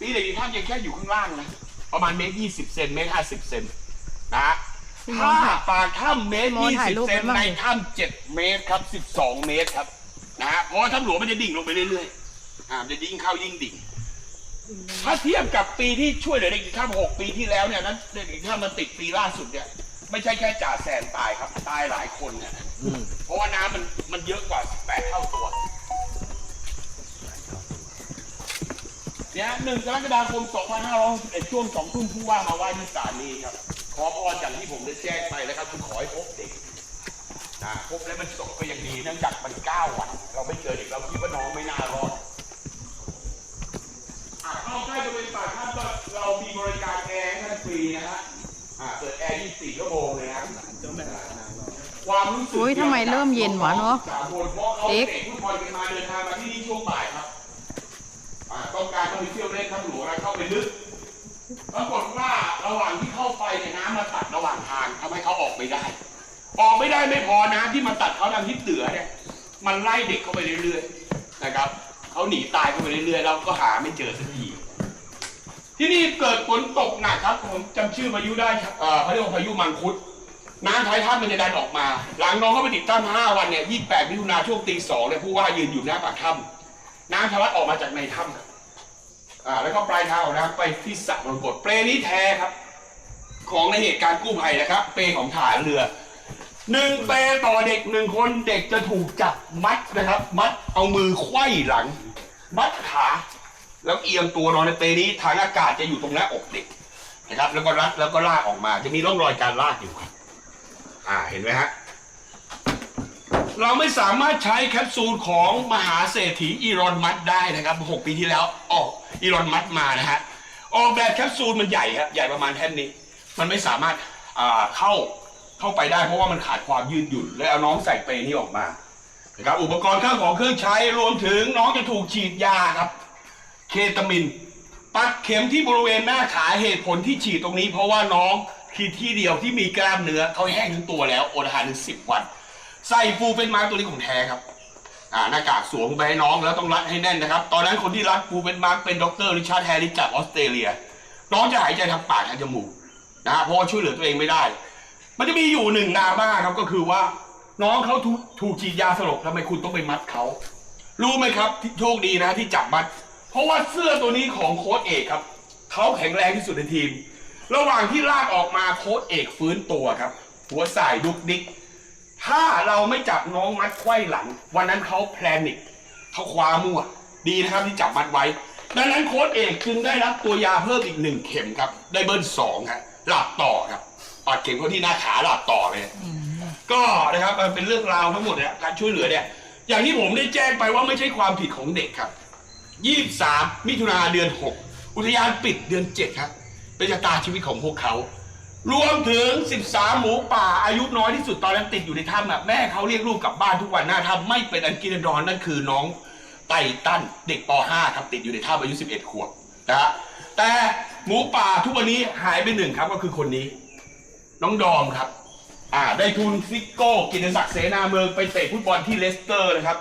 ปีเด็กอีกท่านยังแค่อยู่ข้างล่างนะ ประมาณเมตรยี่สิบเซนเมตรห้าสิบเซนนะฮะพี่มถ้าดถ่ายปากถ้ำเมตรพี่มดยี่ถ่ายสิบรูปเซนไว้บ้างในดิถ้ำเจ็ดเมตรครับสิบสองเมตรครับนะฮะเพราะว่าถ้ำหลวงมันจะดิ่งลงไปเรื่อยๆอ่ามันจะยิ่งเข้ายิ่งดิ่ง ถ้าเทียบกับปีที่ช่วยเหลือเด็กอีกท่านหกปีที่แล้วเนี่ยนั้นเด็กอีกท่านมันติดปีล่าสุดเนี่ยไม่ใช่แค่จ่าแซนตายครับตายหลายคนนะเพราะว่าน้ำมันมันเยอะกว่าแปดเท่าตัว เนี่ยหนึ่งกรกฎาคม 2561ช่วงสองทุ่มผู้ว่ามาไหว้ที่ศาลนี้ครับ ขอพรอย่างที่ผมได้แจ้งไปแล้วครับคือขอให้พบเด็กนะพบแล้วมันจบก็ยังดีเนื่องจากมันเก้าวัน เราไม่เจอเด็กเราคิดว่าน้องไม่น่ารอดอะเข้าใกล้จะเป็นปากถ้ำก็เรามีบริการแอร์ให้ท่านฟรีนะฮะอ่าเปิดแอร์ 24ชั่วโมงเลยนะครับความรู้สึกอุ๊ยทำไมเริ่มเย็นวะเนอะสามคนเพราะเขาเด็เตะกฟุตบอลกันมาเดินทางมาที่นี่ช่วงบ่าย ไปลึกปรากฏว่าระหว่างที่เข้าไปเนี่ยน้ำมาตัดระหว่างทางทำให้เขาออกไม่ได้ ออกไม่ได้ไม่พอน้ำที่มันตัดเขาทางทิศเหนือเนี่ย มันไล่เด็กเข้าไปเรื่อยๆนะครับเขาหนีตายเข้าไปเรื่อยๆแล้วก็หาไม่เจอสักทีที่นี่เกิดฝนตกหนักครับผมจำชื่อพายุได้เขาเรียกว่าพายุมังคุดน้ำท้ายถ้ำมันจะดันออกมา หลังน้องเขาไปติดตั้ง5วันเนี่ย28มิถุนาช่วงตีสองเนี่ยผู้ว่ายืนอยู่หน้าปากถ้ำน้ำทะลักออกมาจากในถ้ำครับ อ่าแล้วก็ปลายทางของน้ำไปที่สระมรกตเปรนี้แท้ครับ ของในเหตุการณ์กู้ภัยนะครับ เปรของฐานเรือหนึ่งเปรต่อเด็กหนึ่งคนเด็กจะถูกจับมัดนะครับ มัดเอามือไขว้หลัง มัดขา แล้วเอียงตัวนอนในเปรนี้ทางอากาศจะอยู่ตรงหน้าอกเด็กนะครับ แล้วก็รัดแล้วก็ลากออกมา จะมีร่องรอยการลากอยู่ครับ อ่าเห็นไหมฮะ เราไม่สามารถใช้แคปซูลของมหาเศรษฐีอีรอนมัสได้นะครับ 6 ปีที่แล้วออกอีรอนมัสมานะฮะออกแบบแคปซูลมันใหญ่ครับใหญ่ประมาณแท่นนี้ มันไม่สามารถเข้าเข้าไปได้เพราะว่ามันขาดความยืดหยุ่นเลยเอาน้องใส่เปรนี้ออกมานะครับอุปกรณ์ข้าวของเครื่องใช้รวมถึงน้องจะถูกฉีดยาครับ เคตามิน ปักเข็มที่บริเวณหน้าขาเหตุผลที่ฉีดตรงนี้ เพราะว่าน้องคือที่เดียวที่มีกล้ามเนื้อเขาแห้งทั้งตัวแล้วอดอาหารถึงสิบวัน ใส่ฟูเป็นมาตัวนี้ของแท้ครับอ่าหน้ากากสวมไปให้น้องแล้วต้องรัดให้แน่นนะครับ ตอนนั้นคนที่รัดฟูเป็นมาเป็นดรริชาร์ดแฮร์ริสจากออสเตรเลีย น้องจะหายใจทางปากทางจมูกนะฮะเพราะว่าช่วยเหลือตัวเองไม่ได้ มันจะมีอยู่หนึ่งดราม่าครับก็คือว่า น้องเขาถูกถูกฉีดยาสลบทำไมคุณต้องไปมัดเขารู้ไหมครับที่โชคดีนะที่จับมัด เพราะว่าเสื้อตัวนี้ของโค้ชเอกครับเขาแข็งแรงที่สุดในทีม ระหว่างที่ลากออกมาโค้ชเอกฟื้นตัวครับ หัวสายดุกดิก ถ้าเราไม่จับน้องมัดไขว้หลัง วันนั้นเขาแพลนิกเขาคว้ามั่ว ดีนะครับที่จับมัดไว้ ดังนั้นโค้ชเอกจึงได้รับตัวยาเพิ่มอีกหนึ่งเข็มครับ ได้เบิ้ลสองครับหลับต่อครับปัดเข็มเขาที่หน้าขาหลับต่อเลย ก็นะครับมันเป็นเรื่องราวทั้งหมดเนี่ยการช่วยเหลือเนี่ย อย่างที่ผมได้แจ้งไปว่าไม่ใช่ความผิดของเด็กครับ23มิถุนาเดือน6อุทยานปิดเดือน7ครับเป็นชะตาชีวิตของพวกเขา รวมถึง 13 หมูป่าอายุน้อยที่สุดตอนนั้นติดอยู่ในถ้ำอะแม่เขาเรียกลูกกลับบ้านทุกวันหน้าถ้ำไม่เป็นอันกินอันนอนนั่นคือน้องไตตันเด็กป .5 ครับติดอยู่ในถ้ำอายุ 11 ขวบนะฮะแต่หมูป่าทุกวันนี้หายไปหนึ่งครับก็คือคนนี้ น้องดอมครับ อ่าได้ทุนซิโก้กิตติศักดิ์เสนาเมืองไปเตะฟุตบอลที่เลสเตอร์นะครับ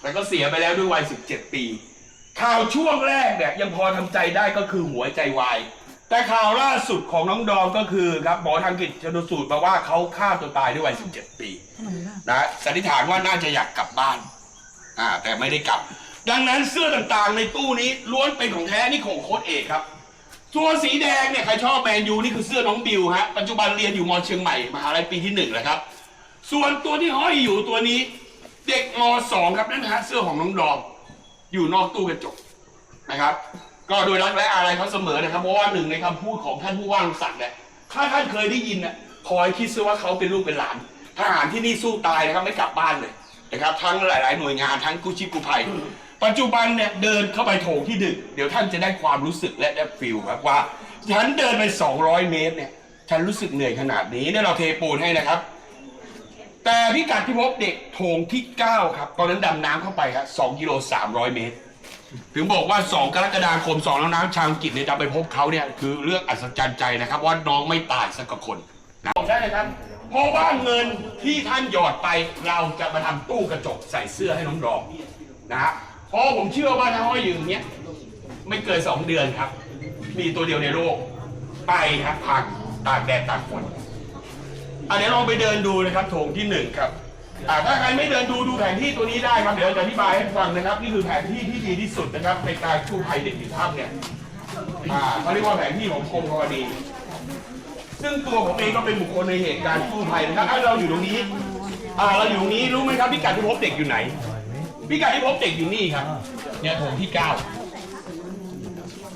แต่ก็เสียไปแล้วด้วยวัย 17 ปี ข่าวช่วงแรกเนี่ยยังพอทำใจได้ก็คือหัวใจวาย แต่ข่าวล่าสุดของน้องดอมก็คือครับหมอทางกิจชนสูตรมาว่าเขาฆ่าตัวตายด้วยวัย 17 ปีนะสันนิษฐานว่าน่าจะอยากกลับบ้านอ่าแต่ไม่ได้กลับ ดังนั้นเสื้อต่างๆในตู้นี้ล้วนเป็นของแท้นี่ของโค้ชเอกครับส่วนสีแดงเนี่ยใครชอบแมนยูนี่คือเสื้อน้องบิวฮะปัจจุบันเรียนอยู่มอเชียงใหม่มหาลัยปีที่หนึ่งแล้วครับ ส่วนตัวที่ห้อยอยู่ตัวนี้ เด็กมสองครับนั่นนะฮะเสื้อของน้องดอมอยู่นอกตู้กระจกนะครับ ก็โดยรักและอะไรเขาเสมอนะครับเพราะว่าหนึ่งในคำพูดของท่านผู้ว่าลุงศักดิ์เนี่ยถ้าท่านเคยได้ยินน่ะคอยคิดซะว่าเขาเป็นลูกเป็นหลานทหารที่นี่สู้ตายนะครับไม่กลับบ้านเลยนะครับทั้งหลาย ๆ หน่วยงานทั้งกู้ชีพกู้ภัย ปัจจุบันเนี่ยเดินเข้าไปโถงที่ดึก เดี๋ยวท่านจะได้ความรู้สึกและได้ฟิลครับว่าฉันเดินไป 200 เมตรเนี่ยฉันรู้สึกเหนื่อยขนาดนี้เนี่ยเราเทปูนให้นะครับ แต่พิกัดที่พบเด็กโถงที่ 9 ครับ ตอนนั้นดำน้ำเข้าไปครับ2กิโล300 เมตร ถึงบอกว่า 2 กรกฎาคม2แล้วน้ำชาวอังกฤษเนี่ยจะไปพบเขาเนี่ยคือเรื่องอัศจรรย์ใจนะครับว่าน้องไม่ตายสักคนนะบอกได้เลยครับ เพราะว่าเงินที่ท่านหยอดไปเราจะมาทำตู้กระจกใส่เสื้อให้น้องดอมนะฮะเพราะผมเชื่อว่าถ้าห้อยอยู่อเงี้ยไม่เกินสองเดือนครับ มีตัวเดียวในโลก ไปครับพักตากแดดตากฝนอะเดี๋ยวลองไปเดินดูนะครับโถงที่หนึ่งครับ อ่าถ้าใครไม่เดินดูดูแผนที่ตัวนี้ได้ครับ เดี๋ยวจะอธิบายให้ฟังนะครับ นี่คือแผนที่ที่ดีที่สุดนะครับในการกู้ภัยเด็กติดถ้ำเนี่ยอ่าเขาเรียกว่าแผนที่ของกรมธรณีซึ่งตัวผมเองก็เป็นบุคคลในเหตุการณ์กู้ภัยนะครับอะเราอยู่ตรงนี้อ่าเราอยู่ตรงนี้รู้ไหมครับพิกัดที่พบเด็กอยู่ไหนพิกัดที่พบเด็กอยู่นี่ครับ เนี่ยโถงที่เก้า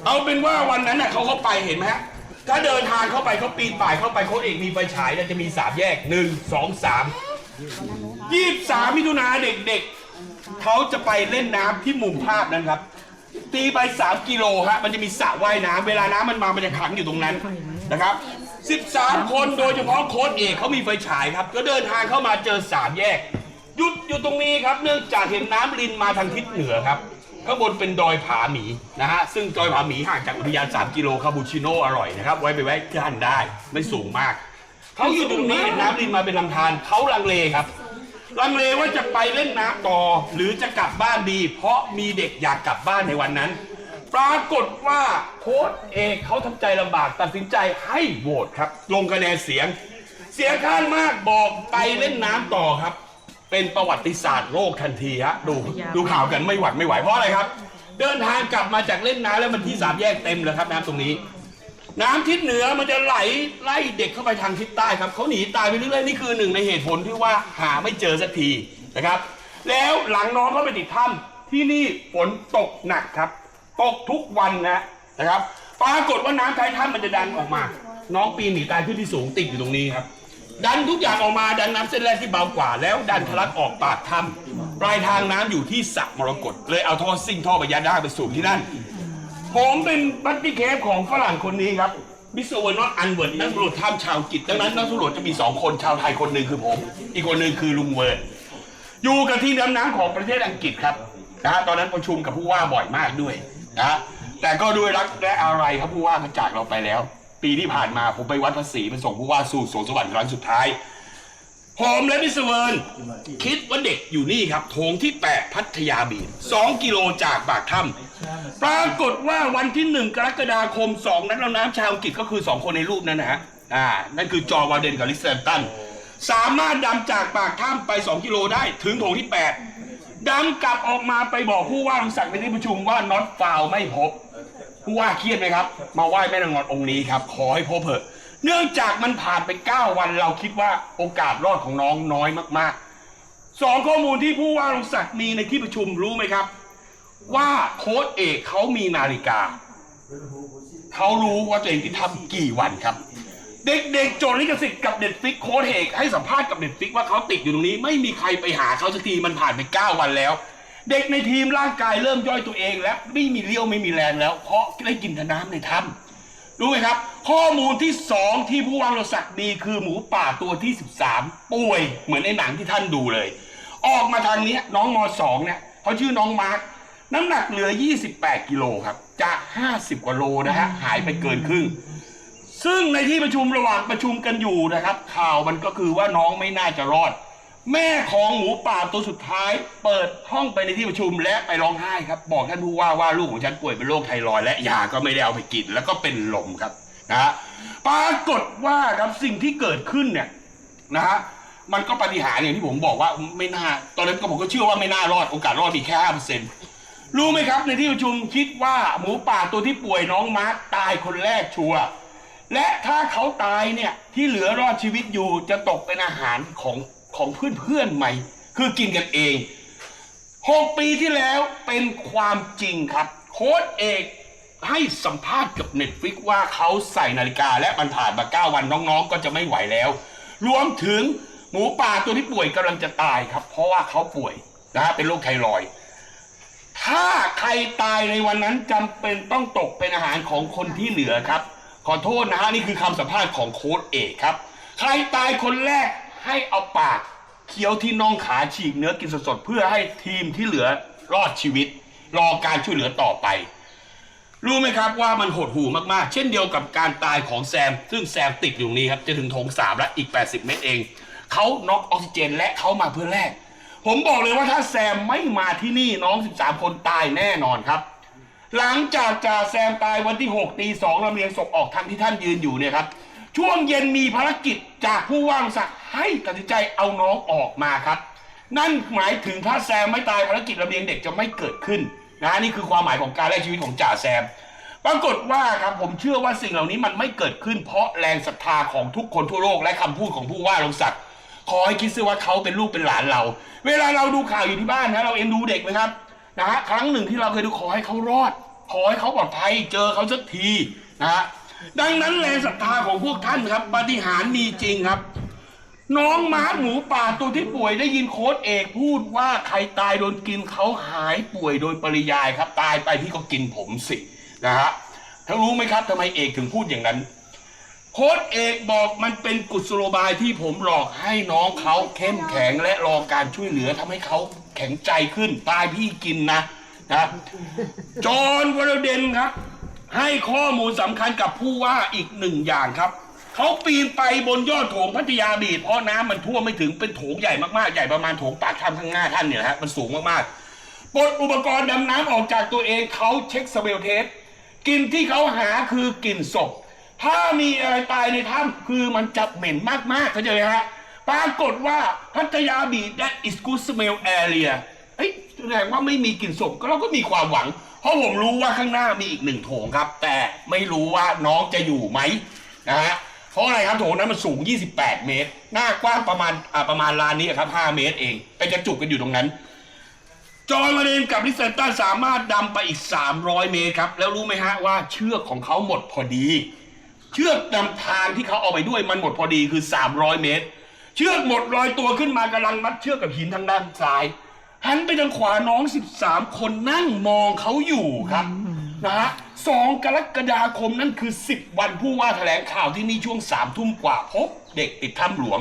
เอาเป็นว่าวันนั้นน่ะเขาเข้าไปเห็นไหมฮะถ้าเดินทางเข้าไปเขาปีนป่ายเข้าไปโค้ดเอกมีไฟฉายแล้วจะมีสามแยกหนึ่งสองสาม ยี่สิบสามมิถุนาเด็กๆ เขาจะไปเล่นน้ำที่มุมภาพนั้นครับ ตีไป 3 กิโลฮะมันจะมีสระว่ายน้ำเวลาน้ำมันมามันจะขังอยู่ตรงนั้นนะครับ13 คนโดยเฉพาะโค้ดเอกเขามีไฟฉายครับ ก็เดินทางเข้ามาเจอสามแยก หยุดอยู่ตรงนี้ครับ เนื่องจากเห็นน้ำรินมาทางทิศเหนือครับ ข้างบนเป็นดอยผาหมีนะฮะ ซึ่งดอยผาหมีห่างจากอุทยาน 3 กิโลคาปูชิโน่อร่อยนะครับ ไว้ไปแวะทานได้ไม่สูงมาก เขาอยู่ตรงนี้เห็นน้ำรินมาเป็นลำธารเขาลังเลครับ ลังเลว่าจะไปเล่นน้ำต่อ หรือจะกลับบ้านดี เพราะมีเด็กอยากกลับบ้านในวันนั้น ปรากฏว่าโค้ชเอกเขาทำใจลำบากตัดสินใจให้โหวตครับ ลงคะแนนเสียง เสียงข้างมากบอกไปเล่นน้ำต่อครับ เป็นประวัติศาสตร์โลกทันทีฮะดูดูข่าวกันไม่หวัดไม่ไหวเพราะอะไรครับ เดินทางกลับมาจากเล่นน้ำแล้วมันที่สามแยกเต็มเลยครับน้ำตรงนี้ น้ำทิศเหนือมันจะไหลไล่เด็กเข้าไปทางทิศใต้ครับเขาหนีตายไปเรื่อยๆนี่คือหนึ่งในเหตุผลที่ว่าหาไม่เจอสักทีนะครับ แล้วหลังน้องเข้าไปติดถ้ำที่นี่ฝนตกหนักครับ ตกทุกวันนะนะครับปรากฏว่าน้ำท้ายถ้ำมันจะดันออกมา น้องปีนหนีตายขึ้นที่สูงติดอยู่ตรงนี้ครับ ดันทุกอย่างออกมาดันน้ำเส้นแรกที่เบากว่า แล้วดันทะลักออกปากถ้ำปลายทางน้ำอยู่ที่สระมรกตเลยเอาท่อซิ่งท่อประยาได้ไปสูบที่นั่น ผมเป็นบัตตี้เคฟของฝรั่งคนนี้ครับ มิสเตอร์เวอร์นอตอันเวิร์ดนักตำรวจถ้ำชาวอังกฤษดังนั้นนักตำรวจจะมีสองคนชาวไทยคนหนึ่งคือผม อีกคนหนึ่งคือลุงเวิร์ดอยู่กับที่น้ำน้ำของประเทศอังกฤษครับนะฮะตอนนั้นประชุมกับผู้ว่าบ่อยมากด้วยนะฮะแต่ก็ด้วยรักและอะไรครับผู้ว่ามันจากเราไปแล้ว ปีที่ผ่านมาผมไปวัดภาษีไปส่งผู้ว่าสู่สวงสวรรค์ครั้งสุดท้าย ผมและมิสเวิร์นคิดว่าเด็กอยู่นี่ครับโถงที่ 8 พัทยาบีช2กิโลจากปากถ้ำปรากฏว่าวันที่ 1 กรกฎาคม 2 นักดำน้ำชาวอังกฤษก็คือ 2 คนในรูปนั้นนะฮะอ่านั่นคือจอวาเดนกับลิสแซมตัน สามารถดำจากปากถ้ำไป 2 กิโลได้ถึงโถงที่ 8 ดำกลับออกมาไปบอกผู้ว่าสั่งในที่ประชุมว่าน็อตฟาวไม่พบ ผู้ว่าเครียดไหมครับ มาไหว้แม่นางนอนองค์นี้ครับ ขอให้พบเถอะ เนื่องจากมันผ่านไป 9 วันเราคิดว่าโอกาสรอดของน้องน้อยมากๆสองข้อมูลที่ผู้ว่าลงศักดิ์มีในที่ประชุมรู้ไหมครับ ว่าโค้ดเอกเขามีนาฬิกา เขารู้ว่าตัวเองติดทำกี่วันครับ เด็กๆโจทย์ลิขสิทธิ์กับเด็ดฟิกโค้ดเอกให้สัมภาษณ์กับเด็ดฟิกว่าเขาติดอยู่ตรงนี้ ไม่มีใครไปหาเขาสักทีมันผ่านไป 9 วันแล้ว เด็กในทีมร่างกายเริ่มย่อยตัวเอง แล้วไม่มีเลี้ยวไม่มีแรงแล้ว เพราะได้กินแต่น้ำในถ้ำ รู้ไหมครับ ข้อมูลที่2ที่ผู้วางรศักดีคือหมูป่าตัวที่ 13 ป่วยเหมือนในหนังที่ท่านดูเลย ออกมาทางนี้น้องมสองเนี่ยเขาชื่อน้องมาร์คน้ำหนักเหลือ 28 กิโลครับจาก 50 กว่าโลนะฮะหายไปเกินครึ่งซึ่งในที่ประชุมระหว่างประชุมกันอยู่นะครับ ข่าวมันก็คือว่าน้องไม่น่าจะรอด แม่ของหมูป่าตัวสุดท้าย เปิดห้องไปในที่ประชุมและไปร้องไห้ครับ บอกท่านผู้ว่าว่าลูกของฉันป่วยเป็นโรคไทรอยด์และยาก็ไม่ได้เอาไปกิน แล้วก็เป็นลมครับนะฮะปรากฏว่าครับสิ่งที่เกิดขึ้นเนี่ยนะฮะมันก็ปฏิหารอย่างที่ผมบอกว่าไม่น่า ตอนนั้นก็ผมก็เชื่อว่าไม่น่ารอดโอกาสรอดมีแค่ห้าเปอร์เซ็นต์รู้ไหมครับ ในที่ประชุมคิดว่าหมูป่าตัวที่ป่วยน้องมาร์คตายคนแรกชัวร์และถ้าเขาตายเนี่ยที่เหลือรอดชีวิตอยู่จะตกเป็นอาหารของ ของเพื่อนๆใหม่ คือกินกันเองหกปีที่แล้วเป็นความจริงครับ โค้ดเอกให้สัมภาษณ์กับเน็ตฟิกว่าเขาใส่นาฬิกาและมันผ่านมาเก้าวันน้องๆ ก็จะไม่ไหวแล้ว รวมถึงหมูป่าตัวที่ป่วยกำลังจะตายครับ เพราะว่าเขาป่วยนะฮะเป็นโรคไทรอยถ้าใครตายในวันนั้นจำเป็นต้องตกเป็นอาหารของคนที่เหลือครับ ขอโทษนะฮะนี่คือคำสัมภาษณ์ของโค้ดเอกครับ ใครตายคนแรก ให้เอาปากเคี้ยวที่น่องขาฉีกเนื้อกินสดๆเพื่อให้ทีมที่เหลือรอดชีวิต รอการช่วยเหลือต่อไป รู้ไหมครับว่ามันหดหูมากๆ เช่นเดียวกับการตายของแซม ซึ่งแซมติดอยู่นี้ครับ จะถึงโถงสามและอีก 80 เมตรเองเขาน็อกออกซิเจนและเขามาเพื่อแลกผมบอกเลยว่าถ้าแซมไม่มาที่นี่น้อง 13 คนตายแน่นอนครับ หลังจากจ่าแซมตายวันที่ 6 ตีสองลำเลียงศพออกทางที่ท่านยืนอยู่เนี่ยครับ ช่วงเย็นมีภารกิจจากผู้ว่างสักให้ตัดสินใจเอาน้องออกมาครับ นั่นหมายถึงถ้าแซมไม่ตายภารกิจลำเลียงเด็กจะไม่เกิดขึ้นนะนี่คือความหมายของการแลกชีวิตของจ่าแซม ปรากฏว่าครับผมเชื่อว่าสิ่งเหล่านี้มันไม่เกิดขึ้น เพราะแรงศรัทธาของทุกคนทั่วโลกและคำพูดของผู้ว่าลงศักดิ์ขอให้คิดซะว่าเขาเป็นลูกเป็นหลานเรา เวลาเราดูข่าวอยู่ที่บ้านนะเราเอ็นดูเด็กไหมครับนะฮะครั้งหนึ่งที่เราเคยดูขอให้เขารอด ขอให้เขาปลอดภัยเจอเขาสักทีนะฮะ ดังนั้นแรงศรัทธาของพวกท่านครับปาฏิหารย์มีจริงครับ น้องม้าหมูป่าตัวที่ป่วยได้ยินโค้ดเอกพูดว่าใครตายโดนกินเขาหายป่วยโดยปริยายครับ ตายไปพี่ก็กินผมสินะฮะท่านรู้ไหมครับทำไมเอกถึงพูดอย่างนั้น โค้ดเอกบอกมันเป็นกุศโลบายที่ผมหลอกให้น้องเขาเข้มแข็งและรอการช่วยเหลือทำให้เขาแข็งใจขึ้น ตายพี่กินนะนะจอห์นวรเดนครับ ให้ข้อมูลสำคัญกับผู้ว่าอีกหนึ่งอย่างครับเขาปีนไปบนยอดโถงพัทยาบีดเพราะน้ำมันท่วมไม่ถึงเป็นโถงใหญ่มากๆ ใหญ่ประมาณโถงปากถ้ำข้างหน้าท่านเนี่ยฮะมันสูงมากๆปลดอุปกรณ์ดำน้ำออกจากตัวเองเขาเช็คสเวลเทสกลิ่นที่เขาหาคือกลิ่นศพ ถ้ามีอะไรตายในถ้ำคือมันจะเหม็นมากๆเข้าใจไหมฮะปรากฏว่าพัทยาบีด that is good smell area เอ้ยแสดงว่าไม่มีกลิ่นศพก็เราก็มีความหวัง เพราะผมรู้ว่าข้างหน้ามีอีกหนึ่งโถงครับ แต่ไม่รู้ว่าน้องจะอยู่ไหมนะฮะเพราะอะไรครับโถงนั้นมันสูง 28 เมตร หน้ากว้างประมาณอ่าประมาณลานนี้ครับ 5 เมตรเอง ไปกระจุกกันอยู่ตรงนั้น จอห์นมาเรนกับลิเซนตันสามารถดำไปอีก 300 เมตรครับ แล้วรู้ไหมฮะว่าเชือกของเขาหมดพอดี เชือกนำทางที่เขาเอาไปด้วยมันหมดพอดีคือ 300 เมตร เชือกหมดลอยตัวขึ้นมากำลังมัดเชือกกับหินทางด้านซ้าย หันไปทางขวาน้อง 13 คนนั่งมองเขาอยู่ครับนะฮะสองกรกฎาคมนั่นคือ 10 วันผู้ว่าแถลงข่าวที่นี่ช่วงสามทุ่มกว่าพบเด็กติดถ้ำหลวง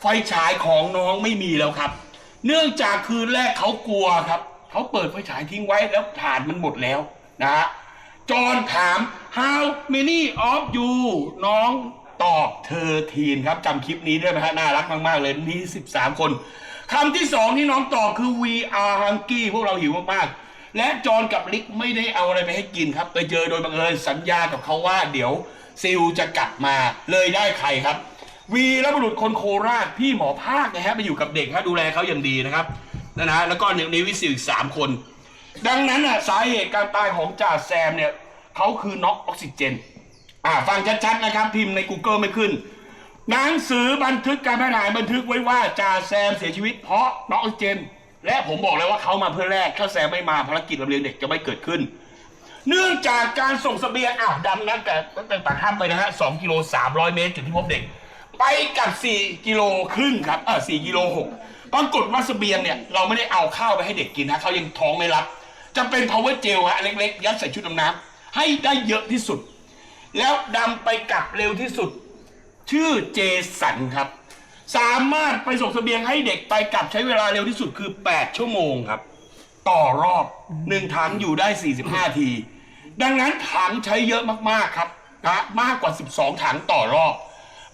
ไฟฉายของน้องไม่มีแล้วครับ เนื่องจากคืนแรกเขากลัวครับเขาเปิดไฟฉายทิ้งไว้แล้วถ่านมันหมดแล้วนะฮะจอห์นถาม how many of you น้องตอบเธอทีนครับจำคลิปนี้ได้ไหมฮะน่ารักมาก ๆ เลยมี13 คน คำที่สองที่น้องตอบคือ we are hungry พวกเราหิวมากๆ และจอห์นกับลิกไม่ได้เอาอะไรไปให้กินครับ ไปเจอโดยบังเอิญสัญญากับเขาว่าเดี๋ยวซิลจะกลับมาเลยได้ใครครับ วีรบุรุษคนโคราชพี่หมอภาคนะฮะไปอยู่กับเด็กฮะดูแลเขาอย่างดีนะครับนะนะแล้วก็ในวิสิลอีกสามคน ดังนั้นอะสาเหตุการตายของจ่าแซมเนี่ยเขาคือน็อกออกซิเจนอ่าฟังชัดๆนะครับพิมพ์ใน Google ไม่ขึ้น หนังสือบันทึกการแพทย์ทหารบันทึกไว้ว่าจ่าแซมเสียชีวิต เพราะน็อกออกซิเจน และผมบอกเลยว่าเขามาเพื่อแรกถ้าแซมไม่มาภารกิจลำเลียงเด็กจะไม่เกิดขึ้น เนื่องจากการส่งเสบียงอ้าวดำนั้นแต่ตั้งแต่ปากถ้ำไปนะฮะสองกิโลสามร้อยเมตรจุดที่พบเด็ก ไปกับสี่กิโลครึ่งครับเออสี่กิโลหกปรากฏว่าเสบียงเนี่ยเราไม่ได้เอาข้าวไปให้เด็กกินนะเขายังท้องไม่รับจะเป็น power gel ฮะเล็กๆ ยัดใส่ชุดดำน้ำให้ได้เยอะที่สุด แล้วดำไปกลับเร็วที่สุด ชื่อเจสันครับ สามารถไปส่งเสบียงให้เด็กไปกลับใช้เวลาเร็วที่สุดคือ 8 ชั่วโมงครับ ต่อรอบหนึ่งถังอยู่ได้ 45 ที ดังนั้นถังใช้เยอะมากๆครับนะมากกว่า 12 ถังต่อรอบ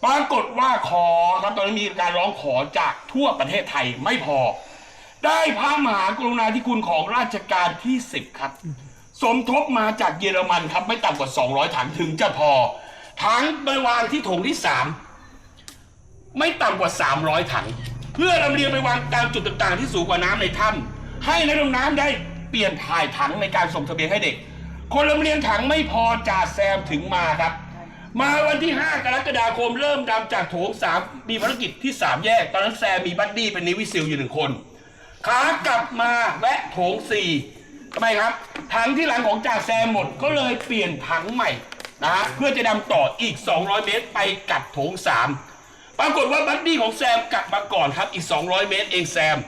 ปรากฏว่าขอครับตอนนี้มีการร้องขอจากทั่วประเทศไทยไม่พอ ได้พระมหากรุณาธิคุณของราชการที่ 10 ครับ สมทบมาจากเยอรมันครับไม่ต่ำกว่า 200 ถังถึงจะพอ ถังไปวางที่โถงที่3ไม่ต่ำกว่า 300 ถัง เพื่อลำเลียงไปวางตามจุดต่างๆ ที่สูงกว่าน้ำในถ้ำให้นักดำน้ำได้เปลี่ยนถ่ายถังในการส่งเบียงให้เด็ก คนลำเลียงถังไม่พอจ่าแซมถึงมาครับ มาวันที่ 5 กรกฎาคมเริ่มดำจากโถง 3 มีภารกิจที่ 3 แยก ตอนนั้นแซมมีบัดดี้เป็นนิวิซิลอยู่หนึ่งคนขากลับมาแวะโถง4ทำไมครับ ถังที่หลังของจ่าแซมหมดก็เลยเปลี่ยนถังใหม่ นะฮะเพื่อจะดำต่ออีก 200 เมตรไปกับโถง 3 ปรากฏว่าบัดดี้ของแซมกลับมาก่อนครับอีก 200 เมตรเองแซม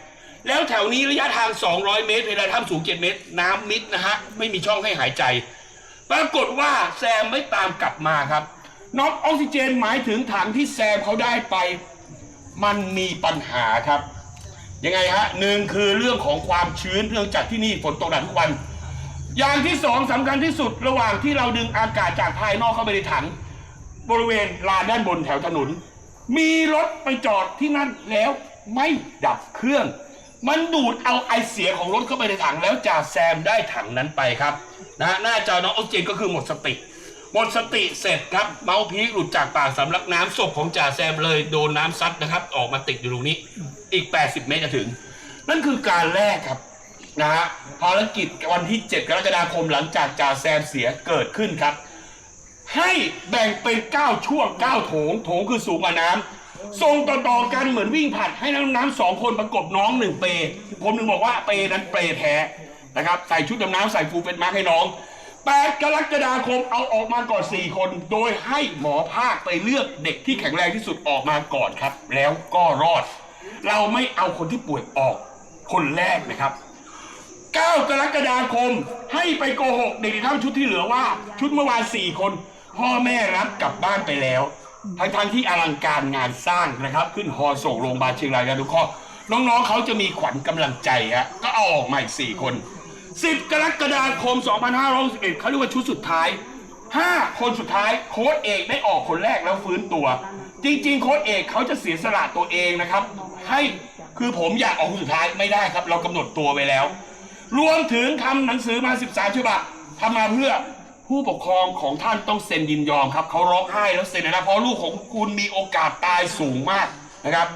แล้วแถวนี้ระยะทาง 200 เมตรเวลาถ้ำสูง 7 เมตร น้ำมิดนะฮะไม่มีช่องให้หายใจ ปรากฏว่าแซมไม่ตามกลับมาครับน็อกออกซิเจนหมายถึงถังที่แซมเขาได้ไป มันมีปัญหาครับยังไงฮะหนึ่งคือเรื่องของความชื้นเนื่องจากที่นี่ฝนตกหนักทุกวัน ย่างที่สองสำคัญที่สุดระหว่างที่เราดึงอากาศจากภายนอกเข้าไปในถัง บริเวณลานด้านบนแถวถนน มีรถไปจอดที่นั่นแล้วไม่ดับเครื่อง มันดูดเอาไอเสียของรถเข้าไปในถังแล้วจ่าแซมได้ถังนั้นไปครับนะฮะหน้าจอน้องออกซิเจนก็คือหมดสติ หมดสติเสร็จครับเมาส์พีคหลุดจากปากสำลักน้ำศพของจ่าแซมเลยโดนน้ำซัดนะครับ ออกมาติดอยู่ตรงนี้ อีก 80 เมตรจะถึง นั่นคือการแรกครับ นะฮะภารกิจวันที่ 7 กรกฎาคมหลังจากจ่าแซมเสียเกิดขึ้นครับ ให้แบ่งเป็น 9 ช่วง 9 โถง โถงคือสูงกว่าน้ำทรงต่อๆกันเหมือนวิ่งผัดให้น้ำน้ำสองคนประกบน้องหนึ่งเปย์ผมถึงบอกว่าเปย์นั้นเปย์แท้นะครับใส่ชุดดำน้ำใส่ฟูลเป็นมาร์คให้น้อง 8 กรกฎาคมเอาออกมาก่อน 4 คน โดยให้หมอภาคไปเลือกเด็กที่แข็งแรงที่สุดออกมาก่อนครับ แล้วก็รอด เราไม่เอาคนที่ป่วยออกคนแรกนะครับ 9 กรกฎาคม ให้ไปโกหกเด็กในถ้ำชุดที่เหลือว่า ชุดเมื่อวาน 4 คน พ่อแม่รับกลับบ้านไปแล้วทั้งทงที่อลังการงานสร้างนะครับ ขึ้นฮอส่งโรงพยาบาลเชียงรายกันทุกข้อน้องๆเขาจะมีขวัญกำลังใจฮะก็เอาออกมาอีก 4 คน 10 กรกฎาคม 2561เขาเรียกว่าชุดสุดท้าย 5 คนสุดท้ายโค้ดเอกได้ออกคนแรกแล้วฟื้นตัว จริงๆ โค้ดเอกเขาจะเสียสละตัวเองนะครับ ให้คือผมอยากออกคนสุดท้ายไม่ได้ครับ เรากำหนดตัวไว้แล้ว รวมถึงทำหนังสือมา 13ฉบับทำมาเพื่อผู้ปกครองของท่านต้องเซ็นยินยอมครับเขาร้องไห้แล้วเซ็นนะเพราะลูกของคุณมีโอกาสตายสูงมากนะครับ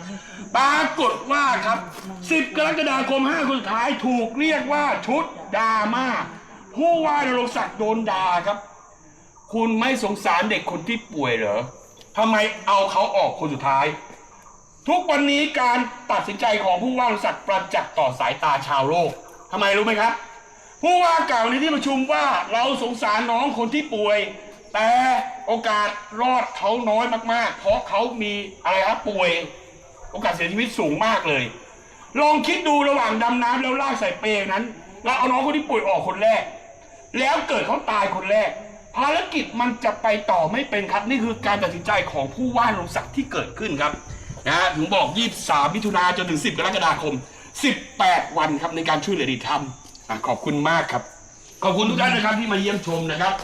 ปรากฏว่าครับ 10 กรกฎาคม 5 คนสุดท้ายถูกเรียกว่าชุดดราม่าผู้ว่านรงศักดิ์โดนด่าครับ คุณไม่สงสารเด็กคนที่ป่วยเหรอทำไมเอาเขาออกคนสุดท้าย ทุกวันนี้การตัดสินใจของผู้ว่านรงศักดิ์ประจักษ์ต่อสายตาชาวโลก ทำไมรู้ไหมครับผู้ว่ากล่าวในที่ประชุมว่าเราสงสารน้องคนที่ป่วย แต่โอกาสรอดเขาน้อยมากๆ เพราะเขามีอะไรครับป่วย โอกาสเสียชีวิตสูงมากเลย ลองคิดดูระหว่างดำน้ำแล้วลากใส่เปลนั้นแล้วเอาน้องคนที่ป่วยออกคนแรก แล้วเกิดเขาตายคนแรก ภารกิจมันจะไปต่อไม่เป็นครับ นี่คือการตัดสินใจของผู้ว่าลงศักดิ์ที่เกิดขึ้นครับนะฮะถึงบอก 23 มิถุนาจนถึง 10 กรกฎาคม 18 วันครับในการช่วยเหลือดีทำขอบคุณมากครับ ขอบคุณทุกท่านนะครับที่มาเยี่ยมชมนะครับ